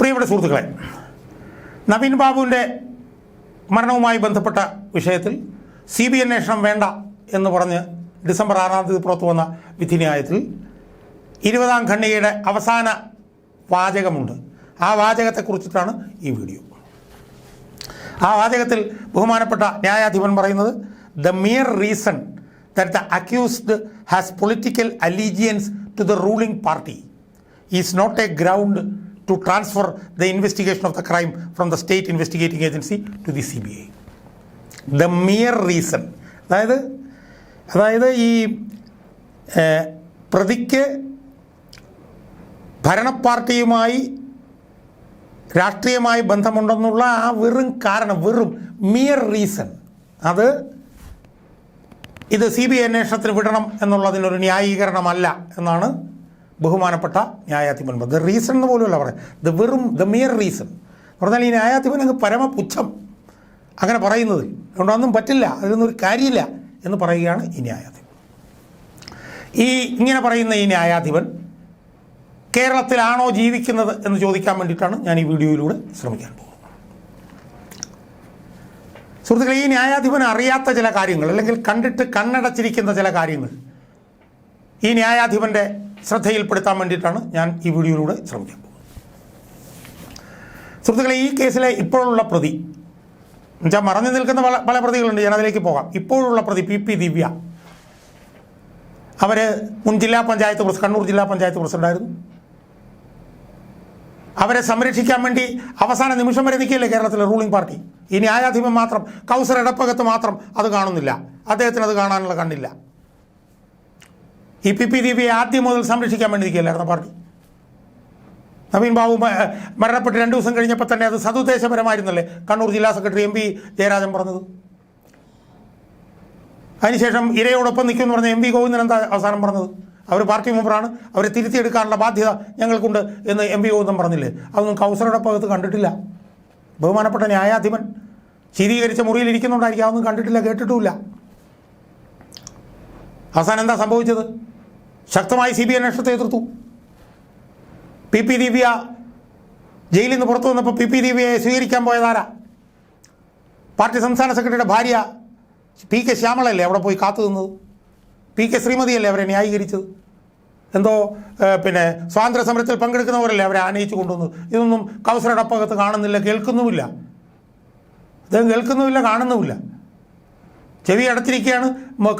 പ്രിയപ്പെട്ട സുഹൃത്തുക്കളെ നവീൻ ബാബുവിന്റെ മരണവുമായി ബന്ധപ്പെട്ട വിഷയത്തിൽ സി ബി അന്വേഷണം വേണ്ട എന്ന് പറഞ്ഞ് ഡിസംബർ ആറാം തീയതി പുറത്തു വന്ന വിധിന്യായത്തിൽ ഇരുപതാം ഖണ്ഡികയുടെ അവസാന വാചകമുണ്ട്. ആ വാചകത്തെക്കുറിച്ചിട്ടാണ് ഈ വീഡിയോ. ആ വാചകത്തിൽ ബഹുമാനപ്പെട്ട ന്യായാധിപൻ പറയുന്നത് the mere reason that the accused has political allegiance to the ruling party is not a ground to transfer the investigation of the crime from the state investigating agency to the C B I the mere reason അതായത് അതായത് ഈ പ്രതിക്ക് ഭരണപ്പാർട്ടിയുമായി രാഷ്ട്രീയമായി ബന്ധമുണ്ടെന്നുള്ള ആ വെറും കാരണം വെറും mere reason അത് ഇത് സി ബി ഐ അന്വേഷണത്തിന് വിടണം എന്നുള്ളതിനൊരു ന്യായീകരണമല്ല എന്നാണ് ബഹുമാനപ്പെട്ട ന്യായാധിപൻ ദ റീസൺ എന്ന് പോലുമല്ല പറയുന്നത് ദ വെറും ദ മിയർ റീസൺ പറഞ്ഞാൽ ഈ ന്യായാധിപൻ അങ്ങ് പരമപുച്ഛം. അങ്ങനെ പറയുന്നത്. അതുകൊണ്ട് ഒന്നും പറ്റില്ല. അതിനൊന്നും ഒരു കാര്യമില്ല എന്ന് പറയുകയാണ് ഈ ന്യായാധിപൻ. ഈ ഇങ്ങനെ പറയുന്ന ഈ ന്യായാധിപൻ കേരളത്തിലാണോ ജീവിക്കുന്നത് എന്ന് ചോദിക്കാൻ വേണ്ടിയിട്ടാണ് ഞാൻ ഈ വീഡിയോയിലൂടെ ശ്രമിക്കാൻ പോകുന്നത്. സുഹൃത്തുക്കളെ ഈ ന്യായാധിപൻ അറിയാത്ത ചില കാര്യങ്ങൾ അല്ലെങ്കിൽ കണ്ടിട്ട് കണ്ണടച്ചിരിക്കുന്ന ചില കാര്യങ്ങൾ ഈ ന്യായാധിപന്റെ ശ്രദ്ധയിൽപ്പെടുത്താൻ വേണ്ടിയിട്ടാണ് ഞാൻ ഈ വീഡിയോയിലൂടെ ശ്രമിക്കാൻ പോകുന്നത്. സുഹൃത്തുക്കളെ ഈ കേസിലെ ഇപ്പോഴുള്ള പ്രതി എന്നുവെച്ചാൽ മറഞ്ഞു നിൽക്കുന്ന പല പല പ്രതികളുണ്ട്. ഞാൻ അതിലേക്ക് പോകാം. ഇപ്പോഴുള്ള പ്രതി പി പി ദിവ്യ അവർ മുൻ ജില്ലാ പഞ്ചായത്ത് പ്രസിഡന്റ് കണ്ണൂർ ജില്ലാ പഞ്ചായത്ത് പ്രസിഡന്റായിരുന്നു. അവരെ സംരക്ഷിക്കാൻ വേണ്ടി അവസാന നിമിഷം വരെ നിൽക്കില്ലേ കേരളത്തിലെ റൂളിംഗ് പാർട്ടി ഈ ന്യായാധിപൻ മാത്രം കൗസർ ഇടപ്പകത്ത് മാത്രം അത് കാണുന്നില്ല. അദ്ദേഹത്തിന് അത് കാണാനുള്ള കണ്ണില്ല. ഈ പി പി ദീപിയെ ആദ്യം മുതൽ സംരക്ഷിക്കാൻ വേണ്ടി നിൽക്കുകയല്ലായിരുന്ന പാർട്ടി? നവീൻ ബാബു മരണപ്പെട്ട് രണ്ട് ദിവസം കഴിഞ്ഞപ്പോൾ തന്നെ അത് സതുദ്ദേശപരമായിരുന്നല്ലേ? കണ്ണൂർ ജില്ലാ സെക്രട്ടറി എം പി ജയരാജൻ പറഞ്ഞത്. അതിനുശേഷം ഇരയോടൊപ്പം നിൽക്കുമെന്ന് പറഞ്ഞ എം വി ഗോവിന്ദൻ എന്താ അവസാനം പറഞ്ഞത്? അവർ പാർട്ടി മെമ്പറാണ് അവരെ തിരുത്തിയെടുക്കാനുള്ള ബാധ്യത ഞങ്ങൾക്കുണ്ട് എന്ന് എം വി ഗോവിന്ദൻ പറഞ്ഞില്ലേ? അതൊന്നും കൗസറുടെ ഭാഗത്ത് കണ്ടിട്ടില്ല. ബഹുമാനപ്പെട്ട ന്യായാധിപൻ ശീതീകരിച്ച മുറിയിൽ ഇരിക്കുന്നുണ്ടായിരിക്കും അതൊന്നും കണ്ടിട്ടില്ല കേട്ടിട്ടുമില്ല. അവസാനം എന്താ സംഭവിച്ചത്? ശക്തമായി സി ബി അന്വേഷണത്തെ എതിർത്തു. പി പി ദിവ്യ ജയിലിൽ നിന്ന് പുറത്തു വന്നപ്പോൾ പി പി ദിവ്യയെ സ്വീകരിക്കാൻ പോയതാരാ പാർട്ടി സംസ്ഥാന സെക്രട്ടറിയുടെ ഭാര്യ പി കെ ശ്യാമളല്ലേ അവിടെ പോയി കാത്തു നിന്നത്? പി കെ ശ്രീമതിയല്ലേ അവരെ ന്യായീകരിച്ചത്? എന്തോ പിന്നെ സ്വാതന്ത്ര്യ സമരത്തിൽ പങ്കെടുക്കുന്നവരല്ലേ അവരെ ആനയിച്ചു കൊണ്ടുവന്നത്? ഇതൊന്നും കൗസറുടെ അപ്പകത്ത് കാണുന്നില്ല കേൾക്കുന്നുമില്ല. അദ്ദേഹം കേൾക്കുന്നുമില്ല കാണുന്നുമില്ല. ചെവി അടച്ചിരിക്കുകയാണ്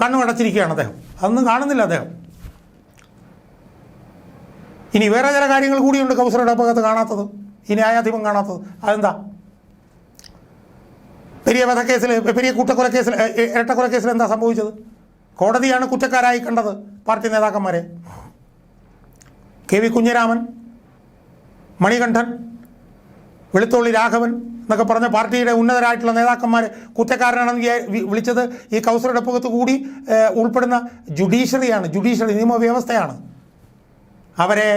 കണ്ണും അടച്ചിരിക്കുകയാണ് അദ്ദേഹം. അതൊന്നും കാണുന്നില്ല അദ്ദേഹം. ഇനി വേറെ ചില കാര്യങ്ങൾ കൂടിയുണ്ട് കൗസറുടെ അപ്പകത്ത് കാണാത്തത്. ഈ ന്യായാധിപം കാണാത്തത്. അതെന്താ? പെരിയ വധക്കേസിൽ പെരിയ കൂട്ടക്കൊലക്കേസിൽ ഇരട്ടക്കൊലക്കേസിൽ എന്താ സംഭവിച്ചത്? കോടതിയാണ് കുറ്റക്കാരായി കണ്ടത് പാർട്ടി നേതാക്കന്മാരെ. കെ വി കുഞ്ഞിരാമൻ മണികണ്ഠൻ വെളുത്തുള്ളി രാഘവൻ എന്നൊക്കെ പറഞ്ഞ പാർട്ടിയുടെ ഉന്നതരായിട്ടുള്ള നേതാക്കന്മാർ കുറ്റക്കാരനാണെന്ന് വിളിച്ചത് ഈ കൗസറുടെ പുറത്ത് കൂടി ഉൾപ്പെടുന്ന ജുഡീഷ്യറിയാണ്. ജുഡീഷ്യറി നിയമവ്യവസ്ഥയാണ്. അവരെ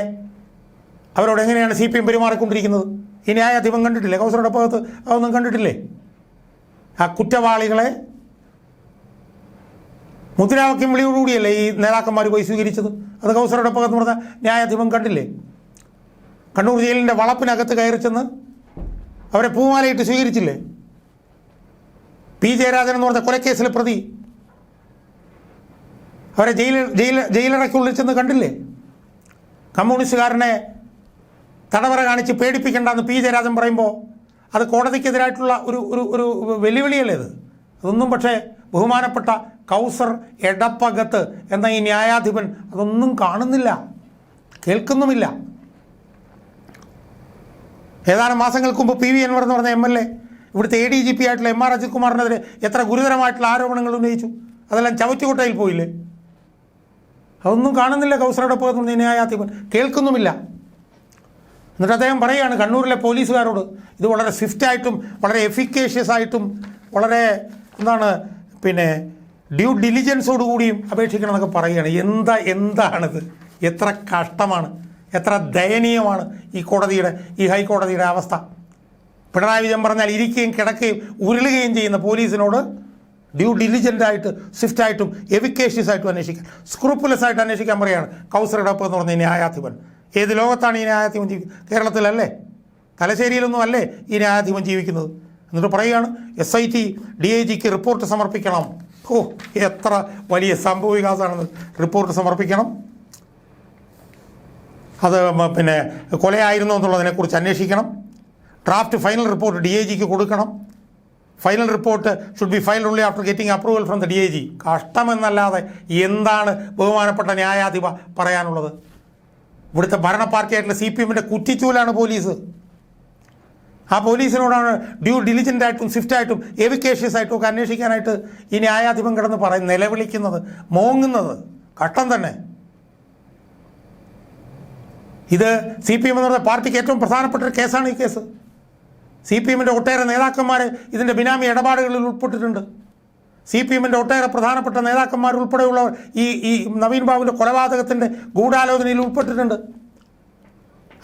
അവരോട് എങ്ങനെയാണ് സി പി എം പെരുമാറിക്കൊണ്ടിരിക്കുന്നത്? ഈ ന്യായാധിപം കണ്ടിട്ടില്ലേ? കൗസറുടെ പുറത്ത് അതൊന്നും കണ്ടിട്ടില്ലേ? ആ കുറ്റവാളികളെ മുദ്രാവാക്യം വിളിയോടുകൂടിയല്ലേ ഈ നേതാക്കന്മാർ പോയി സ്വീകരിച്ചത്? അത് കൗസറുടെ ഭാഗത്ത് പറഞ്ഞ ന്യായാധിപം കണ്ടില്ലേ? കണ്ണൂർ ജയിലിന്റെ വളപ്പിനകത്ത് കയറി ചെന്ന് അവരെ പൂമാലയിട്ട് സ്വീകരിച്ചില്ലേ? പി ജയരാജൻ എന്ന് പറഞ്ഞ കൊലക്കേസിലെ പ്രതി അവരെ ജയിലിൽ ജയിൽ ജയിലറയ്ക്കുള്ളിൽ ചെന്ന് കണ്ടില്ലേ? കമ്മ്യൂണിസ്റ്റുകാരനെ തടവറ കാണിച്ച് പേടിപ്പിക്കേണ്ടെന്ന് പി ജയരാജൻ പറയുമ്പോൾ അത് കോടതിക്കെതിരായിട്ടുള്ള ഒരു ഒരു ഒരു വെല്ലുവിളിയല്ലേ ഇത്? അതൊന്നും പക്ഷേ ബഹുമാനപ്പെട്ട കൗസർ എടപ്പകത്ത് എന്ന ഈ ന്യായാധിപൻ അതൊന്നും കാണുന്നില്ല. കേൾക്കുന്നുമില്ല. ഏതാനും മാസങ്ങൾക്ക് മുമ്പ് പി വി അൻവർ എന്ന് പറഞ്ഞ എം എൽ എ ഇവിടുത്തെ എ ഡി ജി പി ആയിട്ടുള്ള എം ആർ അജിത് കുമാറിനെതിരെ എത്ര ഗുരുതരമായിട്ടുള്ള ആരോപണങ്ങൾ ഉന്നയിച്ചു. അതെല്ലാം ചവറ്റുകൊട്ടയിൽ പോയില്ലേ? അതൊന്നും കാണുന്നില്ല കൗസറുടെ പോകുന്ന ന്യായാധിപൻ കേൾക്കുന്നുമില്ല. എന്നിട്ട് അദ്ദേഹം പറയുകയാണ് കണ്ണൂരിലെ പോലീസുകാരോട് ഇത് വളരെ സ്വിഫ്റ്റായിട്ടും വളരെ എഫിക്കേഷ്യസ് ആയിട്ടും വളരെ എന്താണ് പിന്നെ ഡ്യൂ ഡിലിജൻസോട് കൂടിയും അപേക്ഷിക്കണം എന്നൊക്കെ പറയുകയാണ്. എന്താ എന്താണിത്? എത്ര കഷ്ടമാണ് എത്ര ദയനീയമാണ് ഈ കോടതിയുടെ ഈ ഹൈക്കോടതിയുടെ അവസ്ഥ. പിണറായി വിജയൻ പറഞ്ഞാൽ ഇരിക്കുകയും കിടക്കുകയും ഉരുളുകയും ചെയ്യുന്ന പോലീസിനോട് ഡ്യൂ ഡിലിജന്റ് ആയിട്ട് സ്വിഫ്റ്റ് ആയിട്ടും എവിക്കേഷ്യസ് ആയിട്ടും അന്വേഷിക്കാൻ സ്ക്രൂപ്പുലസ് ആയിട്ട് അന്വേഷിക്കാൻ പറയുകയാണ് കൗസറുടെ ഒപ്പം എന്ന് പറഞ്ഞ ന്യായാധിപൻ. ഏത് ലോകത്താണ് ഈ ന്യായാധിപൻ ജീവിക്കുന്നത് കേരളത്തിലല്ലേ? തലശ്ശേരിയിലൊന്നും അല്ലേ ഈ ന്യായാധിപൻ ജീവിക്കുന്നത്? എന്നിട്ട് പറയുകയാണ് S I T D I ജിക്ക് റിപ്പോർട്ട് സമർപ്പിക്കണം. ഓ എത്ര വലിയ സംഭവ വികാസമാണെന്ന് റിപ്പോർട്ട് സമർപ്പിക്കണം. അത് പിന്നെ കൊലയായിരുന്നു എന്നുള്ളതിനെക്കുറിച്ച് അന്വേഷിക്കണം. Draft final report D I ജിക്ക് കൊടുക്കണം. Final report should be filed only after getting approval from the D I G കഷ്ടമെന്നല്ലാതെ എന്താണ് ബഹുമാനപ്പെട്ട ന്യായാധിപ പറയാനുള്ളത്? ഇവിടുത്തെ ഭരണ പാർട്ടിയായിട്ടുള്ള സി പി എമ്മിന്റെ കുറ്റിച്ചൂലാണ് പോലീസ്. ആ പോലീസിനോടാണ് ഡ്യൂ ഡിലിജന്റ് ആയിട്ടും സ്വിഫ്റ്റ് ആയിട്ടും എവിക്കേഷ്യസ് ആയിട്ടും ഒക്കെ അന്വേഷിക്കാനായിട്ട് ഈ ന്യായാധിപം കിടന്ന് പറയും നിലവിളിക്കുന്നത് മോങ്ങുന്നത്. കഷ്ടം തന്നെ. ഇത് സി പി എം എന്ന് പറഞ്ഞ പാർട്ടിക്ക് ഏറ്റവും പ്രധാനപ്പെട്ട ഒരു കേസാണ് ഈ കേസ്. സി പി എമ്മിന്റെ ഒട്ടേറെ നേതാക്കന്മാർ ഇതിന്റെ ബിനാമി ഇടപാടുകളിൽ ഉൾപ്പെട്ടിട്ടുണ്ട്. സി പി എമ്മിന്റെ ഒട്ടേറെ പ്രധാനപ്പെട്ട നേതാക്കന്മാർ ഉൾപ്പെടെയുള്ളവർ ഈ ഈ നവീൻ ബാബുവിന്റെ കൊലപാതകത്തിന്റെ ഗൂഢാലോചനയിൽ ഉൾപ്പെട്ടിട്ടുണ്ട്.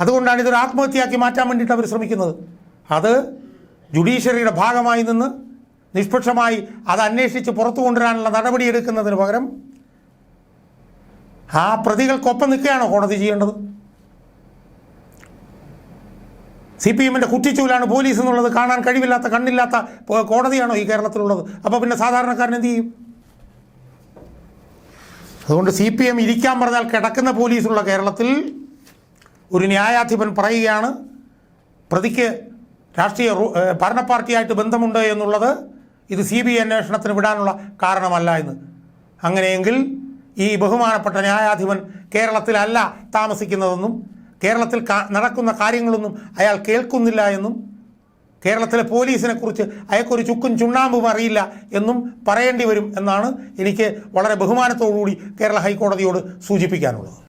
അതുകൊണ്ടാണ് ഇതൊരു ആത്മഹത്യയാക്കി മാറ്റാൻ വേണ്ടിയിട്ട് അവർ ശ്രമിക്കുന്നത്. അത് ജുഡീഷ്യറിയുടെ ഭാഗമായി നിന്ന് നിഷ്പക്ഷമായി അത് അന്വേഷിച്ച് പുറത്തു കൊണ്ടുവരാനുള്ള നടപടിയെടുക്കുന്നതിന് പകരം ആ പ്രതികൾക്കൊപ്പം നിൽക്കുകയാണോ കോടതി ചെയ്യേണ്ടത്? സി പി എമ്മിന്റെ കുറ്റിച്ചൂലാണ് പോലീസ് എന്നുള്ളത് കാണാൻ കഴിവില്ലാത്ത കണ്ണില്ലാത്ത കോടതിയാണോ ഈ കേരളത്തിലുള്ളത്? അപ്പോൾ പിന്നെ സാധാരണക്കാരൻ എന്ത് ചെയ്യും? അതുകൊണ്ട് സി പി എം ഇരിക്കാൻ പറഞ്ഞാൽ കിടക്കുന്ന പോലീസുള്ള കേരളത്തിൽ ഒരു ന്യായാധിപൻ പറയുകയാണ് പ്രതിക്ക് രാഷ്ട്രീയ ഭരണ പാർട്ടിയായിട്ട് ബന്ധമുണ്ട് എന്നുള്ളത് ഇത് സി ബി ഐ അന്വേഷണത്തിന് വിടാനുള്ള കാരണമല്ല എന്ന്. അങ്ങനെയെങ്കിൽ ഈ ബഹുമാനപ്പെട്ട ന്യായാധിപൻ കേരളത്തിലല്ല താമസിക്കുന്നതെന്നും കേരളത്തിൽ നടക്കുന്ന കാര്യങ്ങളൊന്നും അയാൾ കേൾക്കുന്നില്ല എന്നും കേരളത്തിലെ പോലീസിനെ കുറിച്ച് അയാൾക്കൊരു ചുക്കും ചുണ്ണാമ്പും അറിയില്ല എന്നും പറയേണ്ടി വരും എന്നാണ് എനിക്ക് വളരെ ബഹുമാനത്തോടുകൂടി കേരള ഹൈക്കോടതിയോട് സൂചിപ്പിക്കാനുള്ളത്.